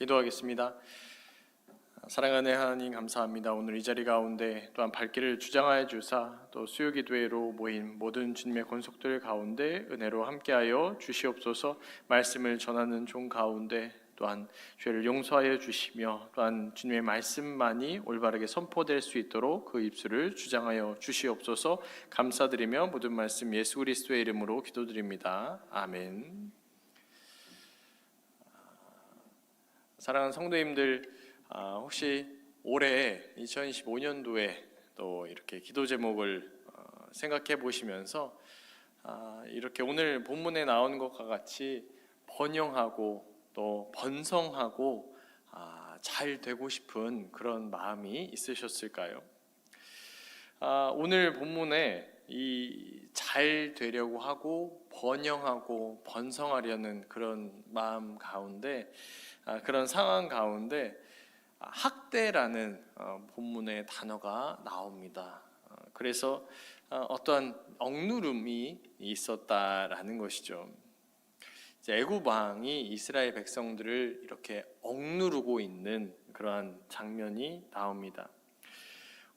기도하겠습니다. 사랑하는 하나님 감사합니다. 오늘 이 자리 가운데 또한 발길을 주장하여 주사 또 수요 기도회로 모인 모든 주님의 권속들 가운데 은혜로 함께하여 주시옵소서. 말씀을 전하는 종 가운데 또한 죄를 용서하여 주시며 또한 주님의 말씀만이 올바르게 선포될 수 있도록 그 입술을 주장하여 주시옵소서. 감사드리며 모든 말씀 예수 그리스도의 이름으로 기도드립니다. 아멘. 사랑하는 성도님들 아, 혹시 올해 2025년도에 또 이렇게 기도 제목을 어, 생각해 보시면서 아, 이렇게 오늘 본문에 나오는 것과 같이 번영하고 또 번성하고 아, 잘 되고 싶은 그런 마음이 있으셨을까요? 아, 오늘 본문에 이 잘 되려고 하고 번영하고 번성하려는 그런 마음 가운데 아, 그런 상황 가운데 아, 학대라는 어, 본문의 단어가 나옵니다. 어, 그래서 어, 어떠한 억누름이 있었다라는 것이죠. 애굽 왕이 이스라엘 백성들을 이렇게 억누르고 있는 그러한 장면이 나옵니다.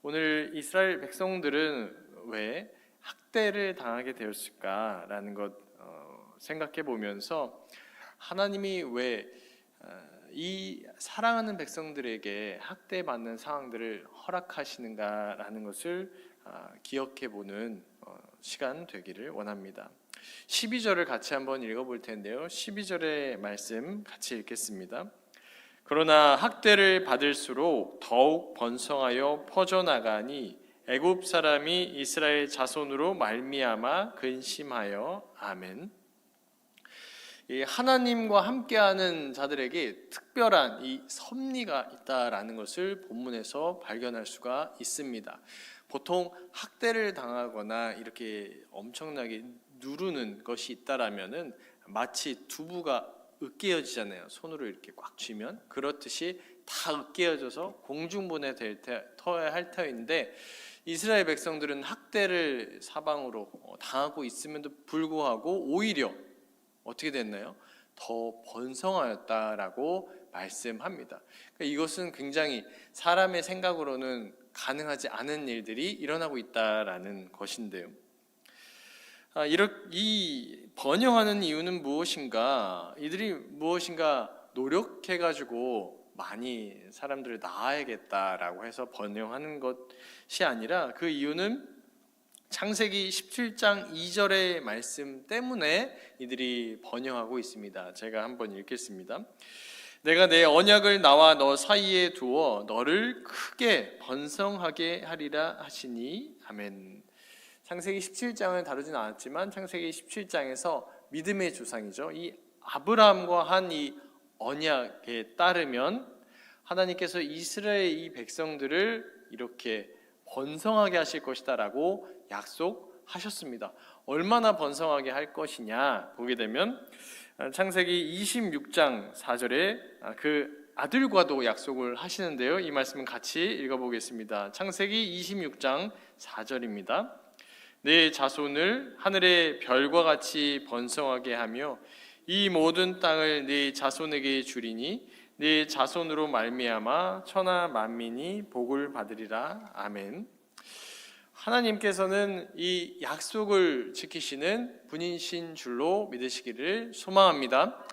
오늘 이스라엘 백성들은 왜 학대를 당하게 되었을까라는 것 어, 생각해 보면서 하나님이 왜 이 사랑하는 백성들에게 학대받는 상황들을 허락하시는가라는 것을 아, 기억해 보는 어, 시간 되기를 원합니다. 12절을 같이 한번 읽어 볼 텐데요. 12절의 말씀 같이 읽겠습니다. 그러나 학대를 받을수록 더욱 번성하여 퍼져나가니 애굽 사람이 이스라엘 자손으로 말미암아 근심하여 아멘. 이 하나님과 함께하는 자들에게 특별한 이 섭리가 있다라는 것을 본문에서 발견할 수가 있습니다. 보통 학대를 당하거나 이렇게 엄청나게 누르는 것이 있다라면은 마치 두부가 으깨어지잖아요. 손으로 이렇게 꽉 쥐면 그렇듯이 다 으깨어져서 공중분해 될 테, 터야 할 터인데 이스라엘 백성들은 학대를 사방으로 어, 당하고 있음에도 불구하고 오히려 어떻게 됐나요? 더 번성하였다라고 말씀합니다. 그러니까 이것은 굉장히 사람의 생각으로는 가능하지 않은 일들이 일어나고 있다라는 것인데요. 아, 이 번영하는 이유는 무엇인가? 이들이 무엇인가 노력해가지고 많이 사람들을 낳아야겠다라고 해서 번영하는 것이 아니라 그 이유는 창세기 17장 2절의 말씀 때문에 이들이 번영하고 있습니다. 제가 한번 읽겠습니다. 내가 내 언약을 나와 너 사이에 두어 너를 크게 번성하게 하리라 하시니 아멘. 창세기 17장을 다루진 않았지만 창세기 17장에서 믿음의 조상이죠. 이 아브라함과 한 이 언약에 따르면 하나님께서 이스라엘 이 백성들을 이렇게 번성하게 하실 것이다라고 약속하셨습니다. 얼마나 번성하게 할 것이냐 보게 되면 창세기 26장 4절에 그 아들과도 약속을 하시는데요. 이 말씀은 같이 읽어보겠습니다. 창세기 26장 4절입니다. 내 자손을 하늘의 별과 같이 번성하게 하며 이 모든 땅을 네 자손에게 주리니 네 자손으로 말미암아 천하 만민이 복을 받으리라. 아멘. 하나님께서는 이 약속을 지키시는 분이신 줄로 믿으시기를 소망합니다.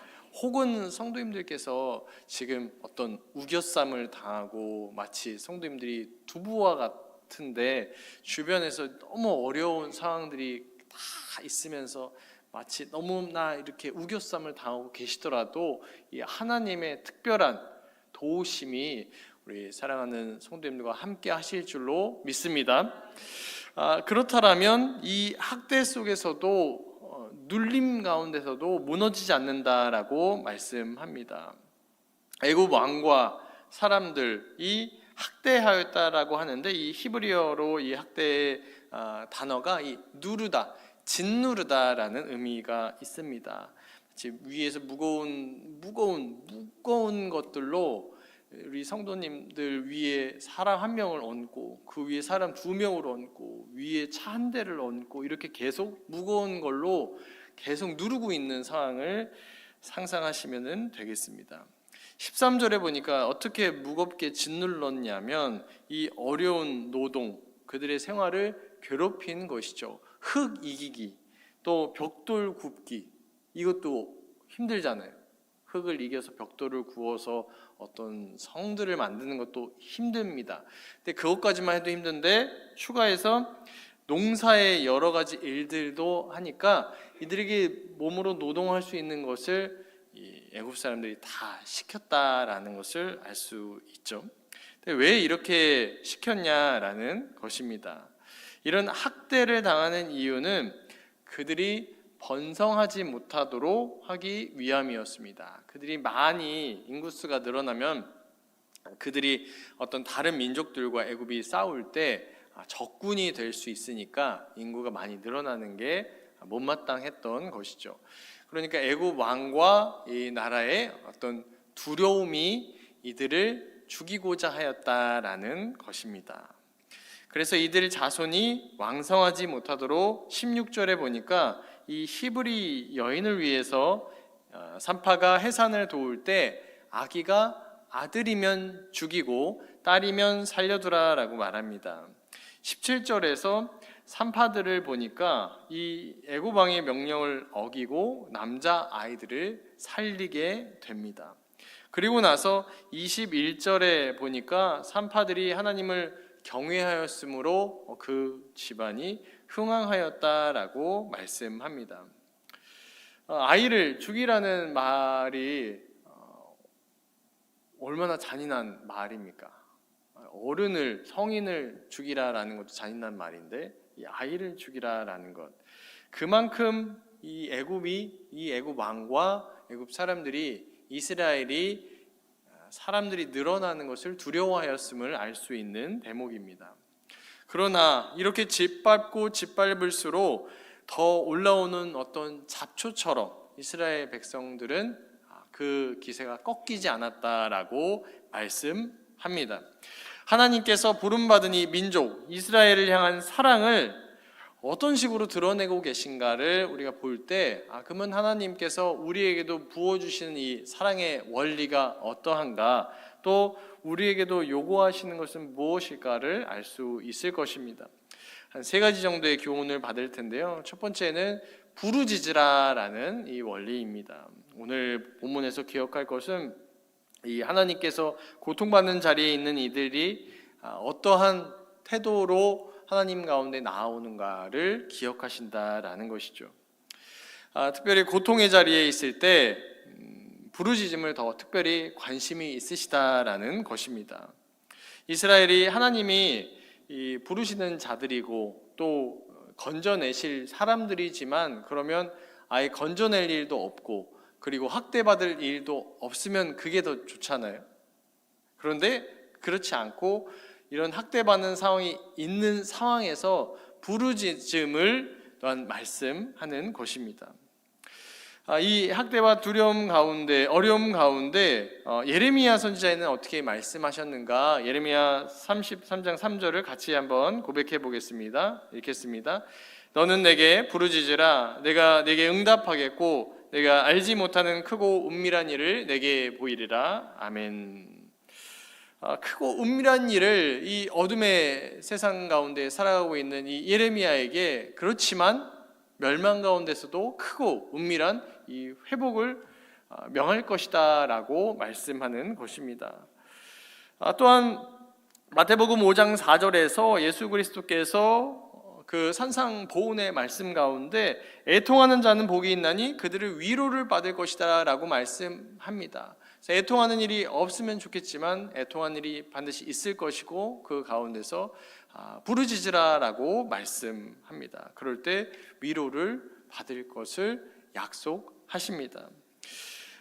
혹은 성도님들께서 지금 어떤 우겨쌈을 당하고 마치 성도님들이 두부와 같은데 주변에서 너무 어려운 상황들이 다 있으면서 마치 너무나 이렇게 우겨쌈을 당하고 계시더라도 이 하나님의 특별한 도우심이 우리 사랑하는 성도님들과 함께 하실 줄로 믿습니다. 아, 그렇다면 이 학대 속에서도 어, 눌림 가운데서도 무너지지 않는다라고 말씀합니다. 애굽 왕과 사람들이 학대하였다라고 하는데 이 히브리어로 이 학대의 아, 단어가 이 누르다, 짓누르다라는 의미가 있습니다. 위에서 무거운 무거운 무거운 것들로 우리 성도님들 위에 사람 한 명을 얹고 그 위에 사람 두 명을 얹고 위에 차 한 대를 얹고 이렇게 계속 무거운 걸로 계속 누르고 있는 상황을 상상하시면 되겠습니다. 13절에 보니까 어떻게 무겁게 짓눌렀냐면 이 어려운 노동, 그들의 생활을 괴롭힌 것이죠. 흙 이기기, 또 벽돌 굽기, 이것도 힘들잖아요. 흙을 이겨서 벽돌을 구워서 어떤 성들을 만드는 것도 힘듭니다. 근데 그것까지만 해도 힘든데 추가해서 농사의 여러 가지 일들도 하니까 이들에게 몸으로 노동할 수 있는 것을 이 애굽 사람들이 다 시켰다라는 것을 알 수 있죠. 근데 왜 이렇게 시켰냐라는 것입니다. 이런 학대를 당하는 이유는 그들이 번성하지 못하도록 하기 위함이었습니다. 그들이 많이 인구수가 늘어나면 그들이 어떤 다른 민족들과 애굽이 싸울 때 적군이 될 수 있으니까 인구가 많이 늘어나는 게 못마땅했던 것이죠. 그러니까 애굽 왕과 이 나라의 어떤 두려움이 이들을 죽이고자 하였다라는 것입니다. 그래서 이들 자손이 왕성하지 못하도록 16절에 보니까 이 히브리 여인을 위해서 어, 산파가 해산을 도울 때 아기가 아들이면 죽이고 딸이면 살려두라라고 말합니다. 17절에서 산파들을 보니까 이 애굽 왕의 명령을 어기고 남자 아이들을 살리게 됩니다. 그리고 나서 21절에 보니까 산파들이 하나님을 경외하였으므로 그 집안이 흥왕하였다라고 말씀합니다. 어, 아이를 죽이라는 말이 어, 얼마나 잔인한 말입니까? 어른을 성인을 죽이라라는 것도 잔인한 말인데 이 아이를 죽이라라는 것 그만큼 이 애굽이 이 애굽 왕과 애굽 사람들이 이스라엘이 사람들이 늘어나는 것을 두려워하였음을 알 수 있는 대목입니다. 그러나 이렇게 짓밟고 짓밟을수록 더 올라오는 어떤 잡초처럼 이스라엘 백성들은 그 기세가 꺾이지 않았다라고 말씀합니다. 하나님께서 부름받은 이 민족 이스라엘을 향한 사랑을 어떤 식으로 드러내고 계신가를 우리가 볼 때, 아, 그러면 하나님께서 우리에게도 부어주시는 이 사랑의 원리가 어떠한가, 또 우리에게도 요구하시는 것은 무엇일까를 알 수 있을 것입니다. 한 세 가지 정도의 교훈을 받을 텐데요. 첫 번째는 부르짖으라라는 이 원리입니다. 오늘 본문에서 기억할 것은 이 하나님께서 고통받는 자리에 있는 이들이 아, 어떠한 태도로 하나님 가운데 나오는가를 기억하신다라는 것이죠. 아, 특별히 고통의 자리에 있을 때 음, 부르짖음을 더 특별히 관심이 있으시다라는 것입니다. 이스라엘이 하나님이 이 부르시는 자들이고 또 건져내실 사람들이지만 그러면 아예 건져낼 일도 없고 그리고 학대받을 일도 없으면 그게 더 좋잖아요. 그런데 그렇지 않고 이런 학대받는 상황이 있는 상황에서 부르짖음을 또한 말씀하는 것입니다. 아, 이 학대와 두려움 가운데 어려움 가운데 어, 예레미야 선지자에는 어떻게 말씀하셨는가? 예레미야 33장 3절을 같이 한번 고백해 보겠습니다. 읽겠습니다. 너는 내게 부르짖으라 내가 내게 응답하겠고 내가 알지 못하는 크고 은밀한 일을 내게 보이리라. 아멘. 아, 크고 은밀한 일을 이 어둠의 세상 가운데 살아가고 있는 이 예레미야에게 그렇지만 멸망 가운데서도 크고 은밀한 이 회복을 아, 명할 것이다라고 말씀하는 것입니다. 아, 또한 마태복음 5장 4절에서 예수 그리스도께서 그 산상 보훈의 말씀 가운데 애통하는 자는 복이 있나니 그들을 위로를 받을 것이다라고 말씀합니다. 애통하는 일이 없으면 좋겠지만 애통한 일이 반드시 있을 것이고 그 가운데서 아, 부르짖으라라고 말씀합니다. 그럴 때 위로를 받을 것을 약속하십니다.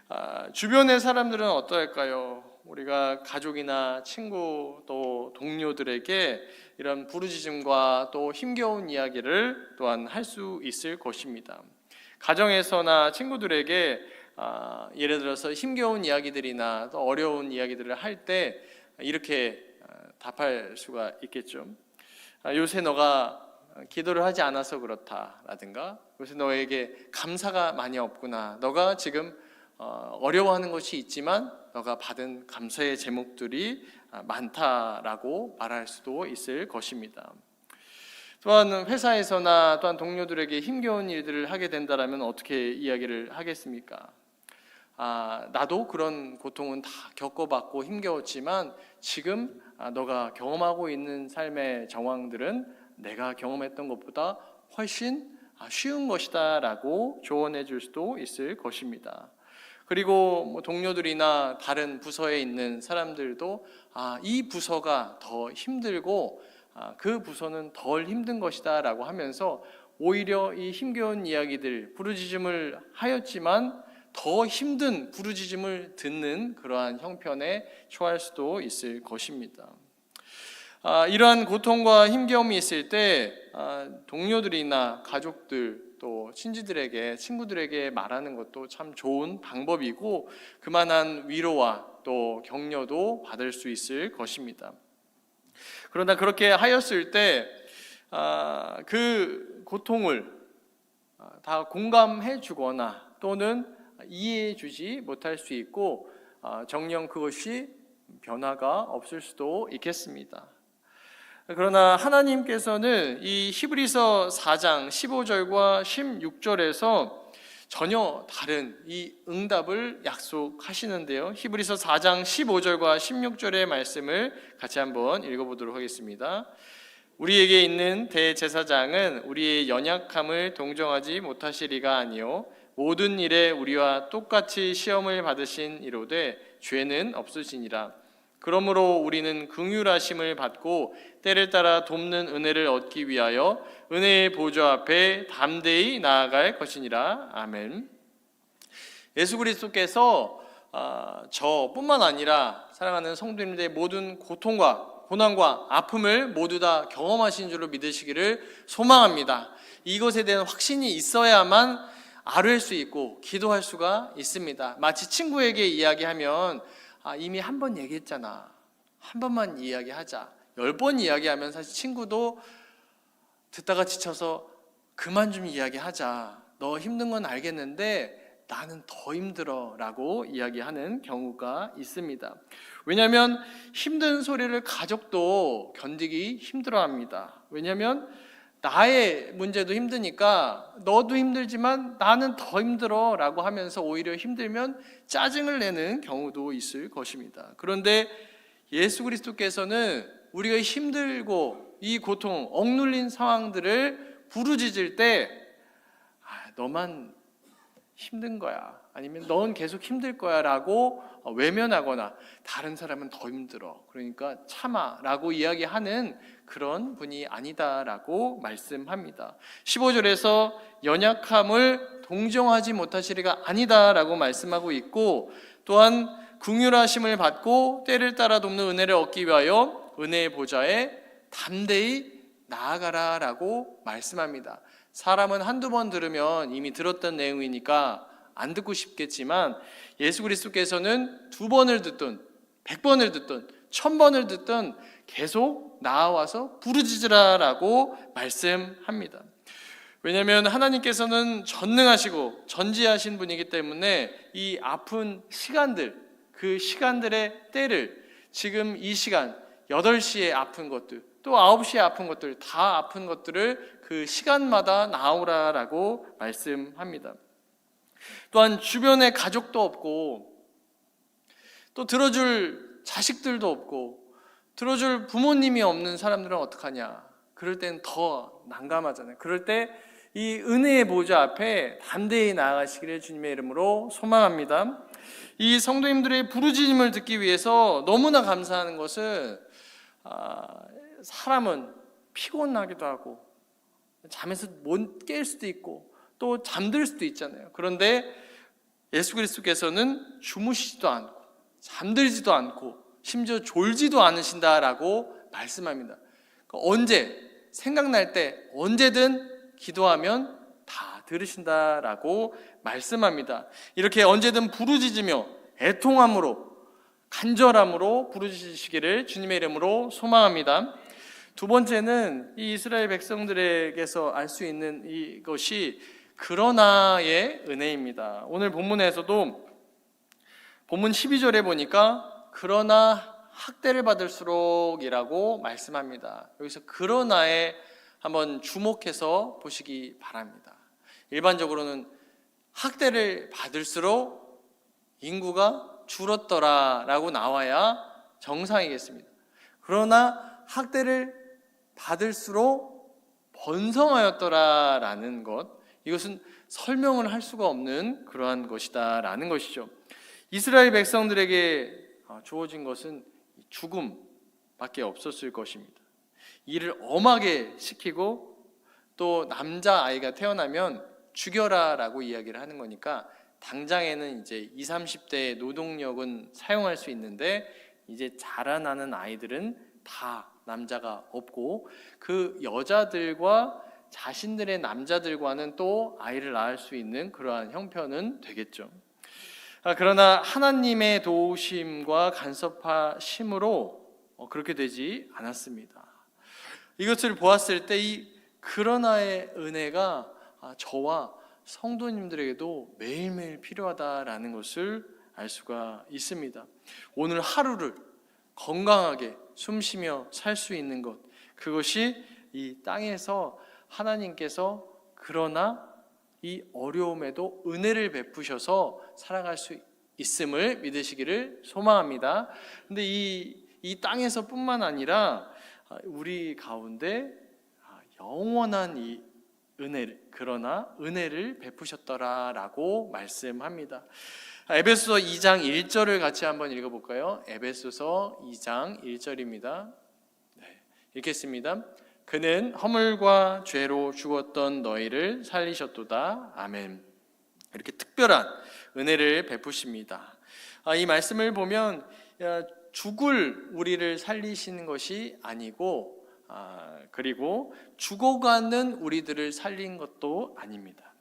아, 주변의 사람들은 어떠할까요? 우리가 가족이나 친구 또 동료들에게 이런 부르짖음과 또 힘겨운 이야기를 또한 할 수 있을 것입니다. 가정에서나 친구들에게 아, 예를 들어서 힘겨운 이야기들이나 또 어려운 이야기들을 할 때 이렇게 아, 답할 수가 있겠죠. 아, 요새 너가 기도를 하지 않아서 그렇다라든가 요새 너에게 감사가 많이 없구나. 너가 지금 어, 어려워하는 것이 있지만 너가 받은 감사의 제목들이 아, 많다라고 말할 수도 있을 것입니다. 또한 회사에서나 또한 동료들에게 힘겨운 일들을 하게 된다라면 어떻게 이야기를 하겠습니까? 아, 나도 그런 고통은 다 겪어봤고 힘겨웠지만 지금 아, 너가 경험하고 있는 삶의 정황들은 내가 경험했던 것보다 훨씬 아, 쉬운 것이다라고 조언해 줄 수도 있을 것입니다. 그리고 뭐 동료들이나 다른 부서에 있는 사람들도 아, 이 부서가 더 힘들고 아, 그 부서는 덜 힘든 것이다 라고 하면서 오히려 이 힘겨운 이야기들 부르짖음을 하였지만 더 힘든 부르짖음을 듣는 그러한 형편에 처할 수도 있을 것입니다. 아, 이러한 고통과 힘겨움이 있을 때 아, 동료들이나 가족들 또 친지들에게 친구들에게 말하는 것도 참 좋은 방법이고 그만한 위로와 또 격려도 받을 수 있을 것입니다. 그러나 그렇게 하였을 때그 아, 고통을 아, 다 공감해 주거나 또는 이해해 주지 못할 수 있고 아, 정령 그것이 변화가 없을 수도 있겠습니다. 그러나 하나님께서는 이 히브리서 4장 15절과 16절에서 전혀 다른 이 응답을 약속하시는데요. 히브리서 4장 15절과 16절의 말씀을 같이 한번 읽어보도록 하겠습니다. 우리에게 있는 대제사장은 우리의 연약함을 동정하지 못하시리가 아니요 모든 일에 우리와 똑같이 시험을 받으신 이로되 죄는 없으시니라. 그러므로 우리는 긍휼하심을 받고 때를 따라 돕는 은혜를 얻기 위하여 은혜의 보좌 앞에 담대히 나아갈 것이니라. 아멘. 예수 그리스도께서 아, 저뿐만 아니라 사랑하는 성도님들의 모든 고통과 고난과 아픔을 모두 다 경험하신 줄로 믿으시기를 소망합니다. 이것에 대한 확신이 있어야만 아뢰 수 있고 기도할 수가 있습니다. 마치 친구에게 이야기하면 아, 이미 한 번 얘기했잖아. 한 번만 이야기하자. 열 번 이야기하면 사실 친구도 듣다가 지쳐서 그만 좀 이야기하자. 너 힘든 건 알겠는데 나는 더 힘들어 라고 이야기하는 경우가 있습니다. 왜냐하면 힘든 소리를 가족도 견디기 힘들어 합니다. 왜냐하면 나의 문제도 힘드니까 너도 힘들지만 나는 더 힘들어 라고 하면서 오히려 힘들면 짜증을 내는 경우도 있을 것입니다. 그런데 예수 그리스도께서는 우리가 힘들고 이 고통, 억눌린 상황들을 부르짖을 때 아, 너만 힘든 거야. 아니면 넌 계속 힘들 거야 라고 외면하거나 다른 사람은 더 힘들어. 그러니까 참아 라고 이야기하는 그런 분이 아니다 라고 말씀합니다. 15절에서 연약함을 동정하지 못하시리가 아니다 라고 말씀하고 있고 또한 궁휼하심을 받고 때를 따라 돕는 은혜를 얻기 위하여 은혜의 보좌에 담대히 나아가라 라고 말씀합니다. 사람은 한두 번 들으면 이미 들었던 내용이니까 안 듣고 싶겠지만 예수 그리스도께서는 두 번을 듣든 백 번을 듣든 천 번을 듣든 계속 나와서 부르짖으라라고 말씀합니다. 왜냐하면 하나님께서는 전능하시고 전지하신 분이기 때문에 이 아픈 시간들, 그 시간들의 때를 지금 이 시간 8시에 아픈 것들, 또 9시에 아픈 것들, 다 아픈 것들을 그 시간마다 나오라라고 말씀합니다. 또한 주변에 가족도 없고 또 들어줄 자식들도 없고 들어줄 부모님이 없는 사람들은 어떡하냐? 그럴 땐 더 난감하잖아요. 그럴 때 이 은혜의 보좌 앞에 담대히 나아가시기를 주님의 이름으로 소망합니다. 이 성도님들의 부르짖음을 듣기 위해서 너무나 감사하는 것은 아, 사람은 피곤하기도 하고 잠에서 못 깰 수도 있고 또 잠들 수도 있잖아요. 그런데 예수 그리스도께서는 주무시지도 않고 잠들지도 않고 심지어 졸지도 않으신다라고 말씀합니다. 그러니까 언제 생각날 때 언제든 기도하면 다 들으신다라고 말씀합니다. 이렇게 언제든 부르짖으며 애통함으로 간절함으로 부르짖으시기를 주님의 이름으로 소망합니다. 두 번째는 이 이스라엘 백성들에게서 알 수 있는 이것이 그러나의 은혜입니다. 오늘 본문에서도 본문 12절에 보니까 그러나 학대를 받을수록이라고 말씀합니다. 여기서 그러나에 한번 주목해서 보시기 바랍니다. 일반적으로는 학대를 받을수록 인구가 줄었더라라고 나와야 정상이겠습니다. 그러나 학대를 받을수록 번성하였더라라는 것 이것은 설명을 할 수가 없는 그러한 것이다라는 것이죠. 이스라엘 백성들에게 아, 주어진 것은 죽음밖에 없었을 것입니다. 이를 엄하게 시키고 또 남자 아이가 태어나면 죽여라라고 이야기를 하는 거니까 당장에는 이제 20, 30대의 노동력은 사용할 수 있는데 이제 자라나는 아이들은 다 남자가 없고 그 여자들과 자신들의 남자들과는 또 아이를 낳을 수 있는 그러한 형편은 되겠죠. 아, 그러나 하나님의 도우심과 간섭하심으로 어, 그렇게 되지 않았습니다. 이것을 보았을 때 이 그러나의 은혜가 아, 저와 성도님들에게도 매일매일 필요하다라는 것을 알 수가 있습니다. 오늘 하루를 건강하게 숨 쉬며 살 수 있는 것 그것이 이 땅에서 하나님께서 그러나 이 어려움에도 은혜를 베푸셔서 살아갈 수 있음을 믿으시기를 소망합니다. 근데 이, 이 땅에서뿐만 아니라 우리 가운데 영원한 이 은혜를 그러나 은혜를 베푸셨더라라고 말씀합니다. 에베소서 2장 1절을 같이 한번 읽어볼까요? 에베소서 2장 1절입니다. 네, 읽겠습니다. 그는 허물과 죄로 죽었던 너희를 살리셨도다. 아멘. 이렇게 특별한 은혜를 베푸십니다. 아, 이 말씀을 보면 죽을 우리를 살리시는 것이 아니고 아, 그리고 죽어가는 우리들을 살린 것도 아닙니다.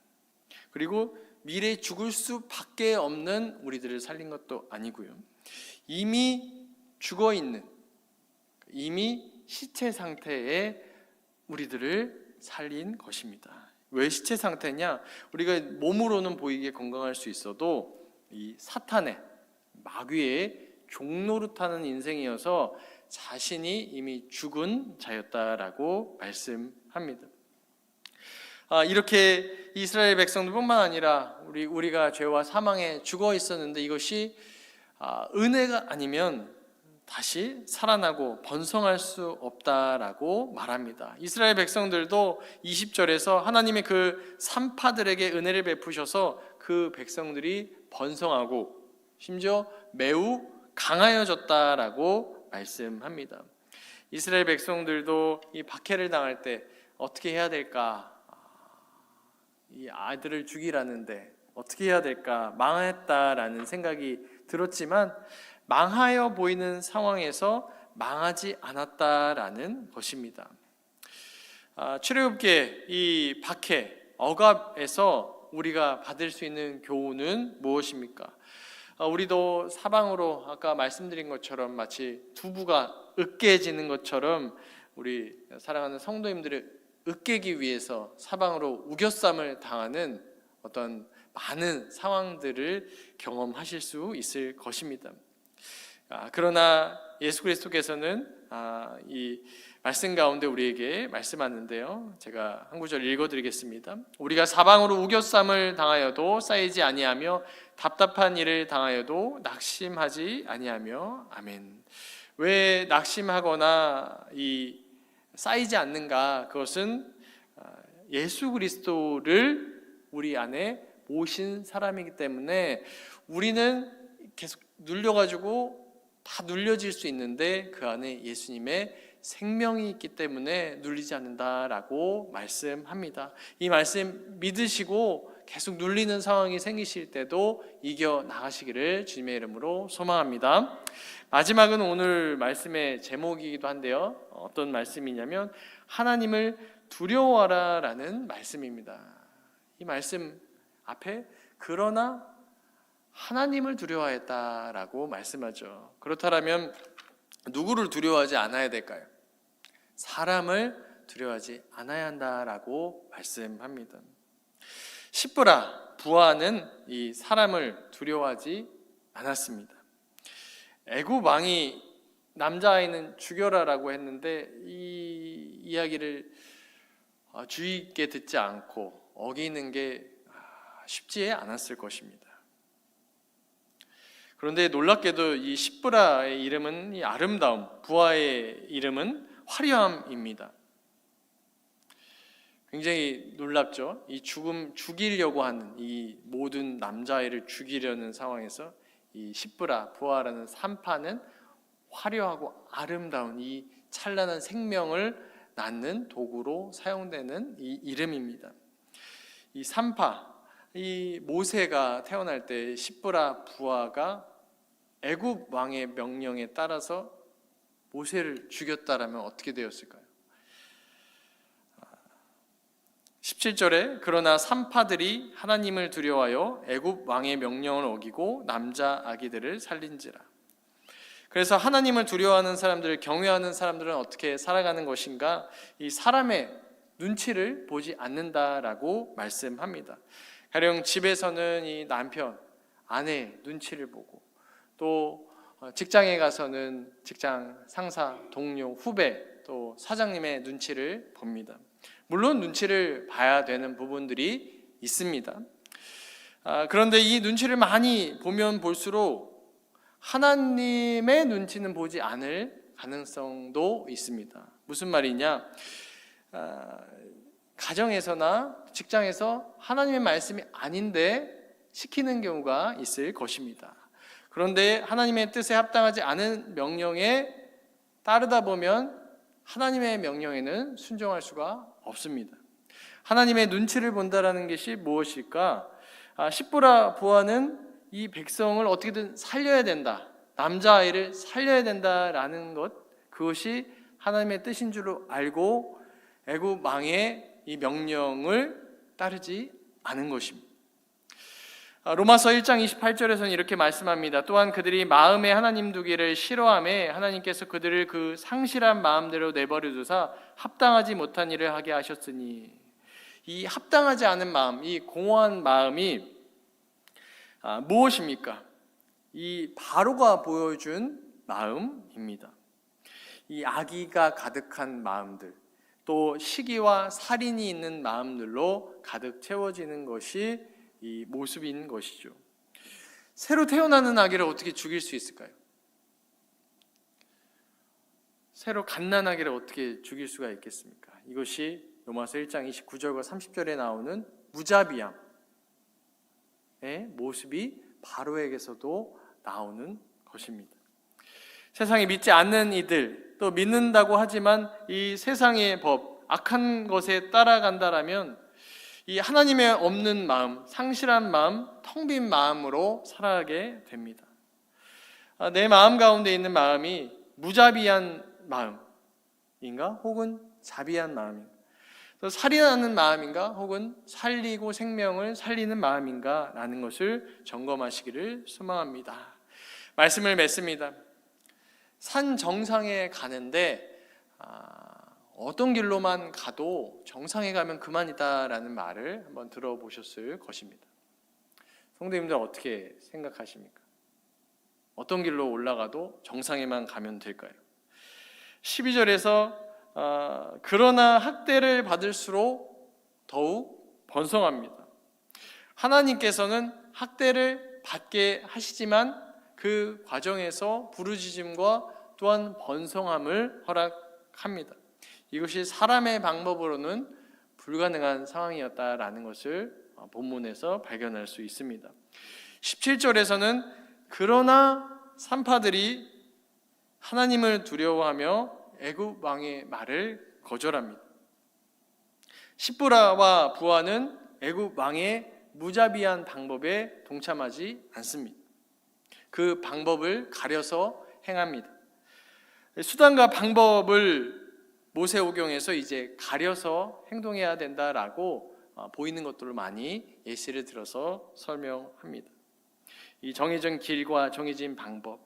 그리고 미래 죽을 수밖에 없는 우리들을 살린 것도 아니고요. 이미 죽어 있는 이미 시체 상태에 우리들을 살린 것입니다. 왜 시체 상태냐? 우리가 몸으로는 보이게 건강할 수 있어도 이 사탄의 마귀의 종노릇하는 인생이어서 자신이 이미 죽은 자였다라고 말씀합니다. 아, 이렇게 이스라엘 백성들뿐만 아니라 우리 우리가 죄와 사망에 죽어 있었는데 이것이 아, 은혜가 아니면 다시 살아나고 번성할 수 없다라고 말합니다. 이스라엘 백성들도 20절에서 하나님의 그 산파들에게 은혜를 베푸셔서 그 백성들이 번성하고 심지어 매우 강하여졌다라고 말씀합니다. 이스라엘 백성들도 이 박해를 당할 때 어떻게 해야 될까? 이 아들을 죽이라는데 어떻게 해야 될까? 망했다라는 생각이 들었지만 망하여 보이는 상황에서 망하지 않았다라는 것입니다. 아, 출애굽계 이 박해 억압에서 우리가 받을 수 있는 교훈은 무엇입니까? 아, 우리도 사방으로 아까 말씀드린 것처럼 마치 두부가 으깨지는 것처럼 우리 사랑하는 성도님들을 으깨기 위해서 사방으로 우겨쌈을 당하는 어떤 많은 상황들을 경험하실 수 있을 것입니다. 아, 그러나 예수 그리스도께서는 아, 이 말씀 가운데 우리에게 말씀하는데요. 제가 한 구절 읽어드리겠습니다. 우리가 사방으로 우겨쌈을 당하여도 쌓이지 아니하며 답답한 일을 당하여도 낙심하지 아니하며 아멘. 왜 낙심하거나 이 쌓이지 않는가? 그것은 아, 예수 그리스도를 우리 안에 모신 사람이기 때문에 우리는 계속 눌려가지고 다 눌려질 수 있는데 그 안에 예수님의 생명이 있기 때문에 눌리지 않는다라고 말씀합니다. 이 말씀 믿으시고 계속 눌리는 상황이 생기실 때도 이겨 나가시기를 주님의 이름으로 소망합니다. 마지막은 오늘 말씀의 제목이기도 한데요. 어떤 말씀이냐면 하나님을 두려워하라라는 말씀입니다. 이 말씀 앞에 그러나 하나님을 두려워했다라고 말씀하죠. 그렇다면 누구를 두려워하지 않아야 될까요? 사람을 두려워하지 않아야 한다라고 말씀합니다. 십부라 부하는 이 사람을 두려워하지 않았습니다. 애굽 왕이 남자아이는 죽여라라고 했는데 이 이야기를 어, 주의 있게 듣지 않고 어기는 게 아, 쉽지 않았을 것입니다. 그런데 놀랍게도 이 십브라의 이름은 이 아름다움, 부하의 이름은 화려함입니다. 굉장히 놀랍죠. 이 죽음 죽이려고 하는 이 모든 남자아이를 죽이려는 상황에서 이 십브라 부하라는 산파는 화려하고 아름다운 이 찬란한 생명을 낳는 도구로 사용되는 이 이름입니다. 이 산파 이 모세가 태어날 때 십브라 부하가 애굽 왕의 명령에 따라서 모세를 죽였다라면 어떻게 되었을까요? 17절에 그러나 산파들이 하나님을 두려워하여 애굽 왕의 명령을 어기고 남자 아기들을 살린지라. 그래서 하나님을 두려워하는 사람들, 경외하는 사람들은 어떻게 살아가는 것인가? 이 사람의 눈치를 보지 않는다라고 말씀합니다. 가령 집에서는 이 남편, 아내 눈치를 보고 또 직장에 가서는 직장 상사, 동료, 후배, 또 사장님의 눈치를 봅니다. 물론 눈치를 봐야 되는 부분들이 있습니다. 아, 그런데 이 눈치를 많이 보면 볼수록 하나님의 눈치는 보지 않을 가능성도 있습니다. 무슨 말이냐? 아, 가정에서나 직장에서 하나님의 말씀이 아닌데 시키는 경우가 있을 것입니다. 그런데 하나님의 뜻에 합당하지 않은 명령에 따르다 보면 하나님의 명령에는 순종할 수가 없습니다. 하나님의 눈치를 본다라는 것이 무엇일까? 아, 십부라 부하는 이 백성을 어떻게든 살려야 된다. 남자아이를 살려야 된다라는 것 그것이 하나님의 뜻인 줄로 알고 애굽 왕의 이 명령을 따르지 않은 것입니다. 아, 로마서 1장 28절에서는 이렇게 말씀합니다. 또한 그들이 마음에 하나님 두기를 싫어함에 하나님께서 그들을 그 상실한 마음대로 내버려 두사 합당하지 못한 일을 하게 하셨으니 이 합당하지 않은 마음, 이 공허한 마음이 아, 무엇입니까? 이 바로가 보여준 마음입니다. 이 악의가 가득한 마음들, 또 시기와 살인이 있는 마음들로 가득 채워지는 것이 이 모습인 것이죠. 새로 태어나는 아기를 어떻게 죽일 수 있을까요? 새로 갓난 아기를 어떻게 죽일 수가 있겠습니까? 이것이 로마서 1장 29절과 30절에 나오는 무자비함의 모습이 바로에게서도 나오는 것입니다. 세상에 믿지 않는 이들 또 믿는다고 하지만 이 세상의 법 악한 것에 따라간다라면 이 하나님의 없는 마음, 상실한 마음, 텅 빈 마음으로 살아가게 됩니다. 아, 내 마음 가운데 있는 마음이 무자비한 마음인가? 혹은 자비한 마음인가? 살인하는 마음인가? 혹은 살리고 생명을 살리는 마음인가? 라는 것을 점검하시기를 소망합니다. 말씀을 맺습니다. 산 정상에 가는데 아, 어떤 길로만 가도 정상에 가면 그만이다라는 말을 한번 들어보셨을 것입니다. 성도님들 어떻게 생각하십니까? 어떤 길로 올라가도 정상에만 가면 될까요? 12절에서 어, 그러나 학대를 받을수록 더욱 번성합니다. 하나님께서는 학대를 받게 하시지만 그 과정에서 부르짖음과 또한 번성함을 허락합니다. 이것이 사람의 방법으로는 불가능한 상황이었다라는 것을 어, 본문에서 발견할 수 있습니다. 17절에서는 그러나 산파들이 하나님을 두려워하며 애굽 왕의 말을 거절합니다. 십부라와 부하는 애굽 왕의 무자비한 방법에 동참하지 않습니다. 그 방법을 가려서 행합니다. 수단과 방법을 모세오경에서 이제 가려서 행동해야 된다라고 어, 보이는 것들을 많이 예시를 들어서 설명합니다. 이 정해진 길과 정해진 방법.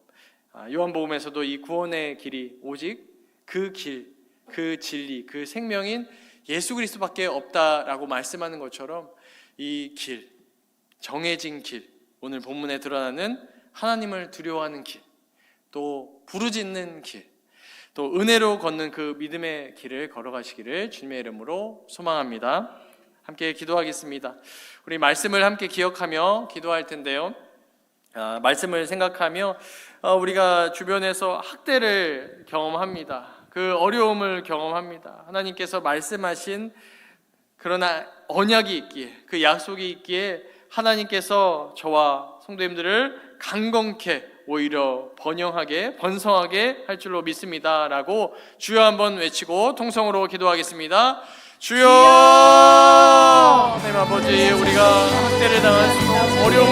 아, 요한복음에서도 이 구원의 길이 오직 그 길, 그 진리, 그 생명인 예수 그리스도밖에 없다라고 말씀하는 것처럼 이 길, 정해진 길, 오늘 본문에 드러나는 하나님을 두려워하는 길, 또 부르짖는 길, 또 은혜로 걷는 그 믿음의 길을 걸어가시기를 주님의 이름으로 소망합니다. 함께 기도하겠습니다. 우리 말씀을 함께 기억하며 기도할 텐데요. 아, 말씀을 생각하며 어, 우리가 주변에서 학대를 경험합니다. 그 어려움을 경험합니다. 하나님께서 말씀하신 그러나 언약이 있기에 그 약속이 있기에 하나님께서 저와 성도님들을 강건케 오히려 번영하게 번성하게 할 줄로 믿습니다라고 주여 한번 외치고 통성으로 기도하겠습니다. 주여 하나님 아버지 우리가 학대를 수 어려움을